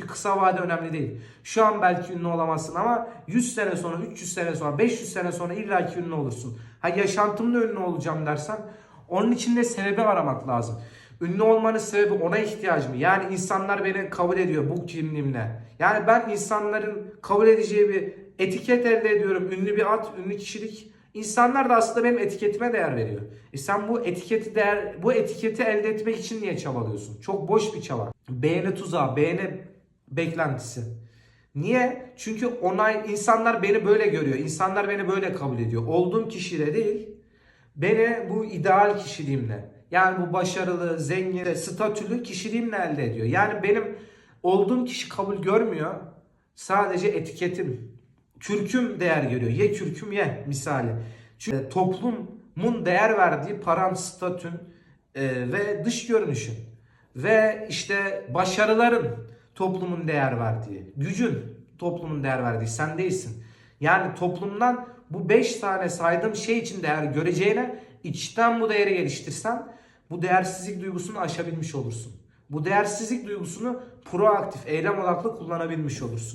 Kısa vade önemli değil. Şu an belki ünlü olamazsın ama 100 sene sonra, 300 sene sonra, 500 sene sonra illaki ünlü olursun. Ha yaşantımda ünlü olacağım dersen onun için de sebebi aramak lazım. Ünlü olmanın sebebi ona ihtiyacım. Yani insanlar beni kabul ediyor bu kimliğimle. Yani ben insanların kabul edeceği bir etiket elde ediyorum. Ünlü bir ad, ünlü kişilik. İnsanlar da aslında benim etiketime değer veriyor. E sen bu etiketi değer, bu etiketi elde etmek için niye çabalıyorsun? Çok boş bir çaba. Beğeni tuzağı, beğeni beklentisi. Niye? Çünkü onay insanlar beni böyle görüyor. İnsanlar beni böyle kabul ediyor. Olduğum kişiyle değil, beni bu ideal kişiliğimle, yani bu başarılı, zengin, statülü kişiliğimle elde ediyor. Yani benim olduğum kişi kabul görmüyor. Sadece etiketim, kürküm değer görüyor. Ye kürküm ye misali. Çünkü toplumun değer verdiği paran, statün e, ve dış görünüşün ve işte başarıların toplumun değer verdiği, gücün toplumun değer verdiği sen değilsin. Yani toplumdan bu 5 tane saydığım şey için değer göreceğine içten bu değeri geliştirsen bu değersizlik duygusunu aşabilmiş olursun. Bu değersizlik duygusunu proaktif, eylem odaklı kullanabilmiş olursun.